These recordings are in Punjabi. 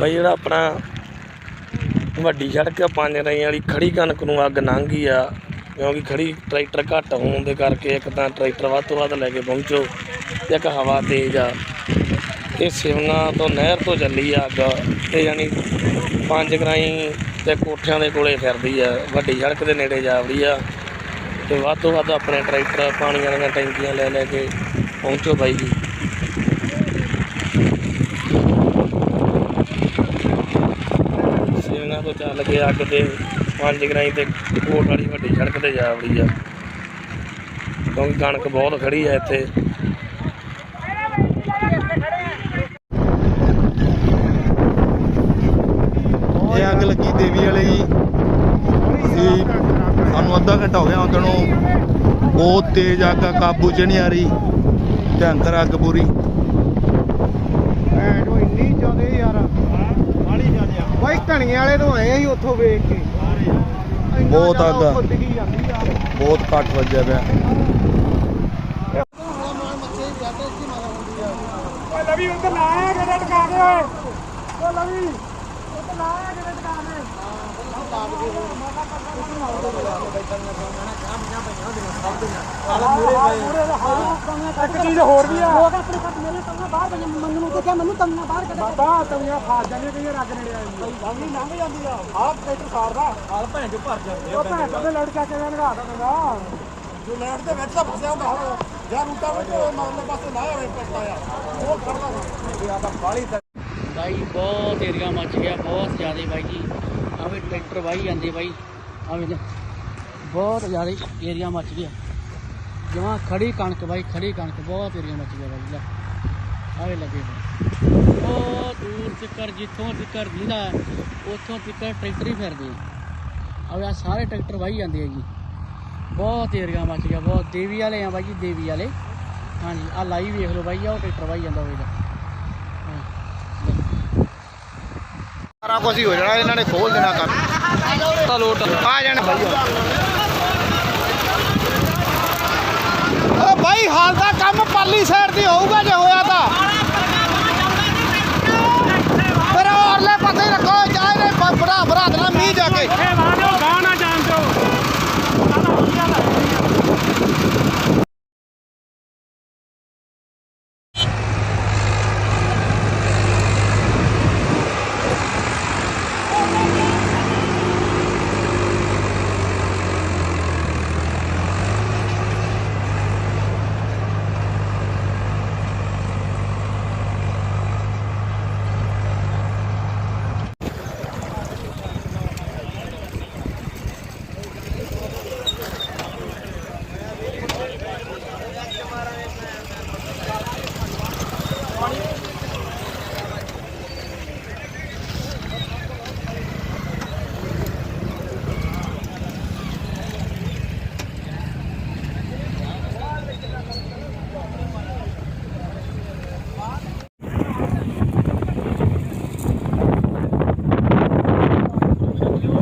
ਬਈ ਜਿਹੜਾ ਆਪਣਾ ਵੱਡੀ ਸੜਕ ਆ, ਪੰਜ ਰਈਆਂ ਵਾਲੀ, ਖੜੀ ਕਣਕ ਨੂੰ ਅੱਗ ਲੰਘ ਗਈ ਆ, ਕਿਉਂਕਿ ਖੜੀ ਟਰੈਕਟਰ ਘੱਟ ਹੋਣ ਦੇ ਕਰਕੇ ਇੱਕ ਤਾਂ ਟਰੈਕਟਰ ਵੱਧ ਤੋਂ ਵੱਧ ਲੈ ਕੇ ਪਹੁੰਚੋ ਤੇ ਇੱਕ ਹਵਾ ਤੇਜ਼ ਆ। ਇਹ ਸਿਵਨਾ ਤੋਂ ਨਹਿਰ ਤੋਂ ਚੱਲੀ ਆ ਅੱਗ, ਤੇ ਯਾਨੀ ਪੰਜ ਗਰਾਈ ਤੇ ਕੋਠਿਆਂ ਦੇ ਕੋਲੇ ਫਿਰਦੀ ਆ, ਵੱਡੀ ਸੜਕ ਦੇ ਨੇੜੇ ਜਾਵੜੀ ਆ। ਤੇ ਵੱਧ ਤੋਂ ਵੱਧ ਆਪਣੇ ਟਰੈਕਟਰ, ਪਾਣੀ ਵਾਲੀਆਂ ਟੈਂਕੀਆਂ ਲੈ ਲੈ ਕੇ ਪਹੁੰਚੋ ਬਾਈ ਜੀ। ਕੇ ਅੱਗ ਤੇ ਪੰਜ ਗਰਾਈ ਤੇ ਕੋਟ ਵਾਲੀ ਵੱਡੀ ਸੜਕ ਤੇ ਜਾਵੜੀ ਆ। ਕਿਉਂਕਿ ਕਣਕ ਬਹੁਤ ਖੜੀ ਆ ਇੱਥੇ। ਇਹ ਅੱਗ ਲੱਗੀ ਦੇਵੀ ਵਾਲੇ ਜੀ। ਅਸੀਂ ਸਾਨੂੰ ਅੱਧਾ ਘੰਟਾ ਹੋ ਗਿਆ ਆਉਂਦੇ ਨੂੰ। ਬਹੁਤ ਤੇਜ਼ ਅੱਗ ਆ ਕਾਬੂ 'ਚ ਨਹੀਂ ਆ ਰਹੀ। ਭਿਅੰਕਰ ਅੱਗ ਪੂਰੀ। ਐ ਜੋ ਇੰਨੀ ਜ਼ਿਆਦੇ ਬਾਈ ਧਣੀਏ ਵਾਲੇ ਤੋਂ ਆਏ ਅਸੀਂ ਉੱਥੋਂ ਵੇਖ ਕੇ। ਇੰਨਾ ਬਹੁਤ ਜ਼ਿਆਦਾ ਅੱਗ ਆ। ਉੱਥੋਂ ਡਿੱਗੀ ਜਾਂਦੀ ਆ। ਬਹੁਤ ਘੱਟ ਵੱਜਿਆ ਪਿਆ। ਓਏ ਲਵੀ ਉੱਧਰ ਲਾਇਆ ਕਿਹੜੇ ਟਿਕਾਣੇ ਓਏ ਓ ਲਵੀ ਉੱਧਰ ਲਾਇਆ ਕਿਹੜੇ ਟਿਕਾਣੇ ਇੱਕ ਚੀਜ਼ ਹੋਰ ਵੀ ਆ ਲੋਕ ਆਪਣੇ ਘੱਟ ਮੇਰੇ ਤੰਗਾ ਬਾਹਰ ਪਈਆਂ ਮੰਨ ਨੂੰ ਦੇਖਿਆ ਮੈਨੂੰ ਤੰਗਾ ਬਾਹਰ ਕੱਢ ਬਾਬਾ ਤਵੀਆਂ ਫਾਸ ਜਾਂਦੀਆਂ ਕਈ ਰੱਗ ਨੇੜੇ ਆ ਜਾਂਦੀ ਲੰਘੀ ਲੰਘ ਜਾਂਦੀ ਆ ਆਹ ਟਰੈਕਟਰ ਸਾਰਦਾ ਆਹ ਭੈਣ ਜੋ ਭਰ ਜਾਂਦੇ ਉਹ ਭੈਣ ਤੋਂ ਲੜ ਕਿਵੇਂ ਲਗਾ ਦਿੰਦਾ ਜੋ ਲੈਟ ਦੇ ਵਿੱਚ ਤਾਂ ਫਸਿਆ ਹੁੰਦਾ ਹੁਣ ਜਾਂ ਰੂਟਾ ਵਿੱਚ ਮਗਰਲੇ ਪਾਸੇ ਲਾਇਆ ਹੋਇਆ ਪੱਟਾ ਆ ਉਹ ਖੜਦਾ ਇਹ ਆਦਾ ਬਾਲੀ ਬਾਈ, ਬਹੁਤ ਏਰੀਆ ਮੱਚ ਗਿਆ, ਬਹੁਤ ਜ਼ਿਆਦਾ ਬਾਈ ਜੀ। ਆਵੇ ਟਰੈਕਟਰ ਵਾਹੀ ਜਾਂਦੇ ਬਾਈ। ਆਵੇ ਬਹੁਤ ਜ਼ਿਆਦਾ ਏਰੀਆ ਮੱਚ ਗਿਆ। ਜਮਾਂ ਖੜੀ ਕਣਕ ਬਾਈ ਖੜੀ ਕਣਕ ਬਹੁਤ ਏਰੀਆ ਮੱਚ ਗਿਆ ਬਾਈ ਲੈ। ਆਵੇ ਲੱਗੇ। ਬਹੁਤ ਦੂਰ ਤੱਕ ਜਿੱਥੋਂ ਤੱਕ ਦੀਦਾ ਉੱਥੋਂ ਤੱਕ ਟਰੈਕਟਰ ਹੀ ਫਿਰਦੇ ਆਵੇ ਆ ਸਾਰੇ ਟਰੈਕਟਰ ਵਾਹੀ ਜਾਂਦੇ ਆ ਜੀ। ਬਹੁਤ ਏਰੀਆ ਮੱਚ ਗਿਆ ਬਹੁਤ ਦੇਵੀ ਵਾਲੇ ਆ ਬਾਈ ਜੀ ਦੇਵੀ ਵਾਲੇ। ਹਾਂਜੀ ਆ ਲਾਈ ਵੇਖ ਲਓ ਬਾਈ ਆ ਉਹ ਟਰੈਕਟਰ ਵਾਹੀ ਜਾਂਦਾ ਹੋਵੇਗਾ। ਸਾਰਾ ਕੁਝ ਹੀ ਹੋ ਜਾਣਾ ਇਹਨਾਂ ਨੇ ਖੋਲ ਦੇਣਾ ਕੰਮ। ਆ ਜਾਣ। ਭਾਈ ਓ ਬਾਈ ਹਾਲ ਦਾ ਕੰਮ ਪਾਲੀ ਸਾਈਡ ਤੇ ਹੋਊਗਾ ਜੇ ਹੋਇਆ ਤਾਂ ਫਿਰ ਔਰਲੇ ਪਾਸੇ ਰੱਖੋ ਚਾਹੇ ਭਰਾ ਭਰਾ ਦੇਣਾ ਮੀਂਹ ਜਾ ਕੇ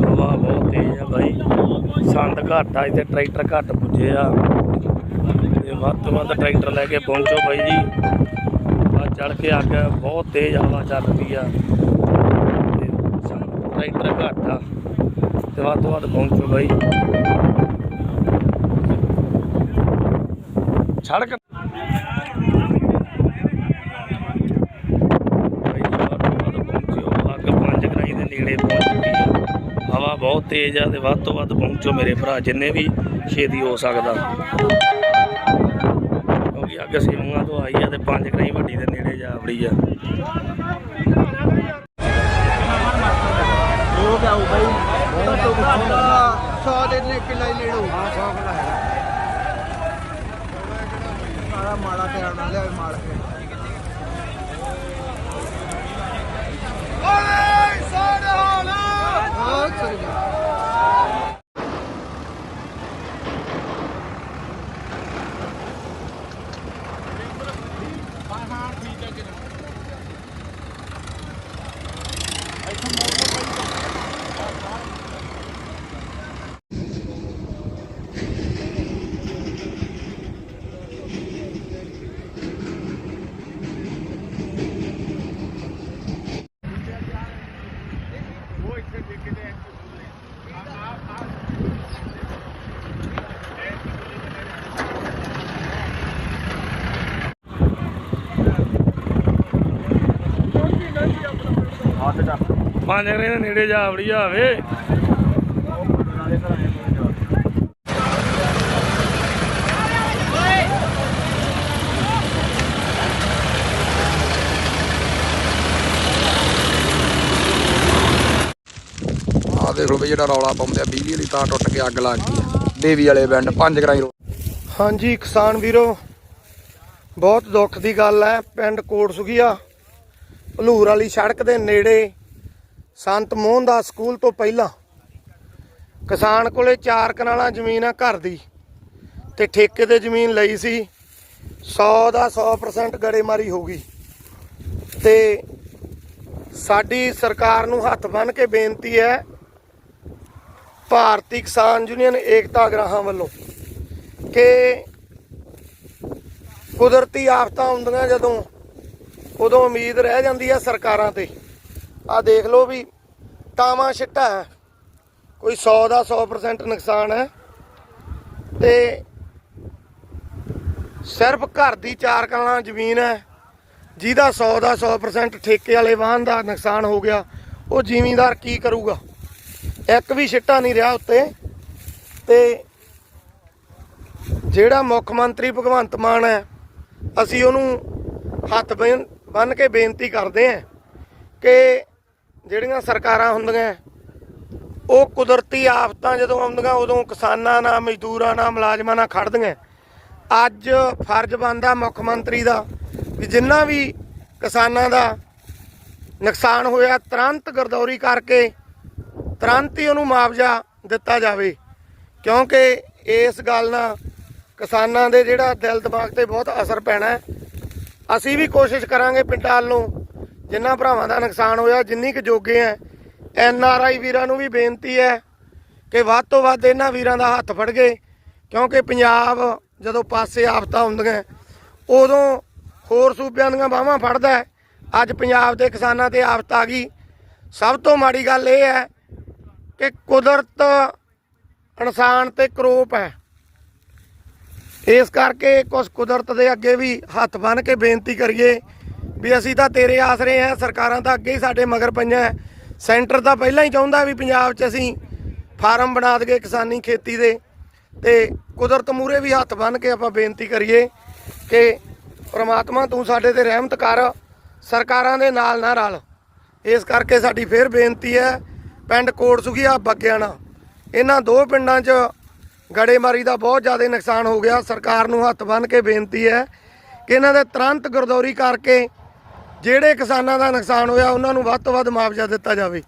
ਹਵਾ ਬਹੁਤ ਤੇਜ਼ ਆ ਬਾਈ। ਸੰਦ ਘੱਟ ਆ ਇੱਥੇ ਟਰੈਕਟਰ ਘੱਟ ਪੁੱਜੇ ਆ। ਤੇ ਵੱਧ ਤੋਂ ਵੱਧ ਟਰੈਕਟਰ ਲੈ ਕੇ ਪਹੁੰਚੋ ਬਾਈ ਜੀ। ਆ ਚੜ ਕੇ ਅੱਗ ਬਹੁਤ ਤੇਜ਼ ਹਵਾ ਚੱਲਦੀ ਆ। ਤੇ ਟਰੈਕਟਰ ਘੱਟ ਆ। ਤੇ ਵੱਧ ਤੋਂ ਵੱਧ ਪਹੁੰਚੋ ਬਾਈ। ਸੜਕ ਤੇਜ਼ ਆ ਤੇ ਵੱਧ ਤੋਂ ਵੱਧ ਪਹੁੰਚੋ ਮੇਰੇ ਭਰਾ ਜਿੰਨੇ ਵੀ ਛੇਤੀ ਹੋ ਸਕਦਾ। ਕਿਉਂਕਿ ਅੱਗ ਸਿਵੂਆਂ ਤੋਂ ਆਈ ਆ ਤੇ ਪੰਜ ਗਰਾਈ ਵੱਡੀ ਦੇ ਨੇੜੇ ਜਾ ਵੜੀ ਆ। ਸੌ ਦੇ ਨੇ ਕਿੱਲਾ ਹੀ ਨੇੜੋ ਹਾਂ 100 ਕਿੱਲਾ ਹੈਗਾ। ਆਲਾ ਮਾਲਾ ਤੇ ਆਉਣਾ ਲਿਆ ਮਾਲ ਕੇ ਪੰਜ ਗਰੇ ਦੇ ਨੇੜੇ ਜਾ ਵੜੀ ਜਾਵੇ ਆਹ ਦੇਖ ਲਓ ਬਈ ਜਿਹੜਾ ਰੌਲਾ ਪਾਉਂਦੇ ਆ ਬਿਜਲੀ ਵਾਲੀ ਤਾਰ ਟੁੱਟ ਕੇ ਅੱਗ ਲੱਗ ਗਈ ਆ। ਦੇਵੀ ਵਾਲੇ ਪਿੰਡ ਪੰਜ ਗਰਾਈ ਰੋ ਹਾਂਜੀ ਕਿਸਾਨ ਵੀਰੋ ਬਹੁਤ ਦੁੱਖ ਦੀ ਗੱਲ ਹੈ ਪਿੰਡ ਕੋਟ ਸੁਗੀਆ ਭਲੂਰ ਵਾਲੀ ਸੜਕ ਦੇ ਨੇੜੇ ਸੰਤ ਮੋਹਨਦਾਸ ਸਕੂਲ ਤੋਂ ਪਹਿਲਾਂ ਕਿਸਾਨ ਕੋਲੇ ਚਾਰ ਕਨਾਲਾਂ ਜ਼ਮੀਨ ਆ ਘਰ ਦੀ ਤੇ ਠੇਕੇ ਤੇ ਜ਼ਮੀਨ ਲਈ ਸੀ। 100 ਦਾ 100% ਗੜੇਮਾਰੀ ਹੋ ਗਈ। ਤੇ ਸਾਡੀ ਸਰਕਾਰ ਨੂੰ ਹੱਥ ਬੰਨ੍ਹ ਕੇ ਬੇਨਤੀ ਹੈ, ਭਾਰਤੀ ਕਿਸਾਨ ਯੂਨੀਅਨ ਏਕਤਾ ਗ੍ਰਾਹਾਂ ਵੱਲੋਂ ਕਿ ਕੁਦਰਤੀ ਆਫਤਾਂ ਹੁੰਦੀਆਂ ਜਦੋਂ ਉਦੋਂ ਉਮੀਦ ਰਹਿ ਜਾਂਦੀ ਹੈ ਸਰਕਾਰਾਂ ਤੇ। ਆ ਦੇਖ ਲਓ ਵੀ ਟਾਵਾਂ ਛਿੱਟਾ ਹੈ। ਕੋਈ 100 ਦਾ 100% ਨੁਕਸਾਨ ਹੈ। ਤੇ ਸਿਰਫ ਘਰ ਦੀ ਚਾਰ ਕਲਾਂ ਜ਼ਮੀਨ ਹੈ। ਜਿਹਦਾ 100 ਦਾ 100% ਠੇਕੇ ਵਾਲੇ ਵਾਹਨ ਦਾ ਨੁਕਸਾਨ ਹੋ ਗਿਆ, ਉਹ ਜ਼ਿਮੀਂਦਾਰ ਕੀ ਕਰੂਗਾ? ਇੱਕ ਵੀ ਛਿੱਟਾ ਨਹੀਂ ਰਿਹਾ ਉੱਤੇ। ਤੇ ਜਿਹੜਾ ਮੁੱਖ ਮੰਤਰੀ ਭਗਵੰਤ ਮਾਨ ਹੈ, ਅਸੀਂ ਉਹਨੂੰ ਹੱਥ ਬੰਨ ਕੇ ਬੇਨਤੀ ਕਰਦੇ ਹਾਂ ਕਿ ਜਿਹੜੀਆਂ ਸਰਕਾਰਾਂ ਹੁੰਦੀਆਂ, ਉਹ ਕੁਦਰਤੀ ਆਫਤਾਂ ਜਦੋਂ ਆਉਂਦੀਆਂ, ਉਦੋਂ ਕਿਸਾਨਾਂ ਨਾਲ, ਮਜ਼ਦੂਰਾਂ ਨਾਲ, ਮੁਲਾਜ਼ਮਾਂ ਨਾਲ ਖੜਦੀਆਂ ਅੱਜ ਫਰਜ਼ ਬਣਦਾ ਮੁੱਖ ਮੰਤਰੀ ਦਾ ਵੀ ਜਿੰਨਾ ਵੀ ਕਿਸਾਨਾਂ ਦਾ ਨੁਕਸਾਨ ਹੋਇਆ, ਤੁਰੰਤ ਗਰਦੌਰੀ ਕਰਕੇ, ਤੁਰੰਤ ਹੀ ਉਹਨੂੰ ਮੁਆਵਜ਼ਾ ਦਿੱਤਾ ਜਾਵੇ। ਕਿਉਂਕਿ ਇਸ ਗੱਲ ਨਾਲ ਕਿਸਾਨਾਂ ਦੇ ਜਿਹੜਾ ਦਿਲ ਦਿਮਾਗ ਤੇ ਬਹੁਤ ਅਸਰ ਪੈਣਾ ਹੈ। ਅਸੀਂ ਵੀ ਕੋਸ਼ਿਸ਼ ਕਰਾਂਗੇ ਪਿੰਡਾਂ ਨੂੰ, ਜਿੰਨਾ ਭਰਾਵਾਂ ਦਾ ਨੁਕਸਾਨ ਹੋਇਆ, ਜਿੰਨੀ ਕੁ ਜੋਗੇ ਆ ਐਨ ਆਰ ਆਈ ਵੀਰਾਂ ਨੂੰ ਵੀ ਬੇਨਤੀ ਹੈ ਕਿ ਵੱਧ ਤੋਂ ਵੱਧ ਇਹਨਾਂ ਵੀਰਾਂ ਦਾ ਹੱਥ ਫੜ ਗਏ ਕਿਉਂਕਿ ਪੰਜਾਬ ਜਦੋਂ ਪਾਸੇ ਆਫਤਾਂ ਹੁੰਦੀਆਂ, ਉਦੋਂ ਹੋਰ ਸੂਬਿਆਂ ਦੀਆਂ ਬਾਹਾਂ ਫੜਦਾ ਅੱਜ ਪੰਜਾਬ ਦੇ ਕਿਸਾਨਾਂ ਤੇ ਆਫਤ ਆ ਗਈ। ਸਭ ਤੋਂ ਮਾੜੀ ਗੱਲ ਇਹ ਹੈ ਕਿ ਕੁਦਰਤ ਇਨਸਾਨ ਤੇ ਕਰੋਪ ਹੈ ਇਸ ਕਰਕੇ ਕੁਝ ਕੁਦਰਤ ਦੇ ਅੱਗੇ ਵੀ ਹੱਥ ਬੰਨ ਕੇ ਬੇਨਤੀ ਕਰੀਏ ਵੀ ਅਸੀਂ ਤਾਂ ਤੇਰੇ ਆਸਰੇ ਆ ਸਰਕਾਰਾਂ ਤਾਂ ਅੱਗੇ ਹੀ ਸਾਡੇ ਮਗਰ ਪਈਆਂ ਸੈਂਟਰ ਤਾਂ ਪਹਿਲਾਂ ਹੀ ਚਾਹੁੰਦਾ ਵੀ ਪੰਜਾਬ 'ਚ ਅਸੀਂ ਫਾਰਮ ਬਣਾ ਦਈਏ ਕਿਸਾਨੀ ਖੇਤੀ ਦੇ ਤੇ ਕੁਦਰਤ ਮੂਰੇ ਵੀ ਹੱਥ ਬੰਨ ਕੇ ਆਪਾਂ ਬੇਨਤੀ ਕਰੀਏ ਕਿ ਪ੍ਰਮਾਤਮਾ ਤੂੰ ਸਾਡੇ ਤੇ ਰਹਿਮਤ ਕਰ, ਸਰਕਾਰਾਂ ਦੇ ਨਾਲ ਨਾ ਰਲ। ਇਸ ਕਰਕੇ ਸਾਡੀ ਫੇਰ ਬੇਨਤੀ ਹੈ, ਪਿੰਡ ਕੋਟ ਸੁਖੀਆ ਬੱਗਿਆਣਾ। ਇਹਨਾਂ ਦੋ ਪਿੰਡਾਂ 'ਚ ਗੜੇਮਾਰੀ ਦਾ ਬਹੁਤ ਜ਼ਿਆਦਾ ਨੁਕਸਾਨ ਹੋ ਗਿਆ। ਸਰਕਾਰ ਨੂੰ ਹੱਥ ਬੰਨ ਕੇ ਬੇਨਤੀ ਹੈ ਕਿ ਇਹਨਾਂ ਦੇ ਤੁਰੰਤ ਗਰਦੌਰੀ ਕਰਕੇ ਜਿਹੜੇ ਕਿਸਾਨਾਂ ਦਾ ਨੁਕਸਾਨ ਹੋਇਆ, ਉਹਨਾਂ ਨੂੰ ਵੱਧ ਤੋਂ ਵੱਧ ਮੁਆਵਜ਼ਾ ਦਿੱਤਾ ਜਾਵੇ।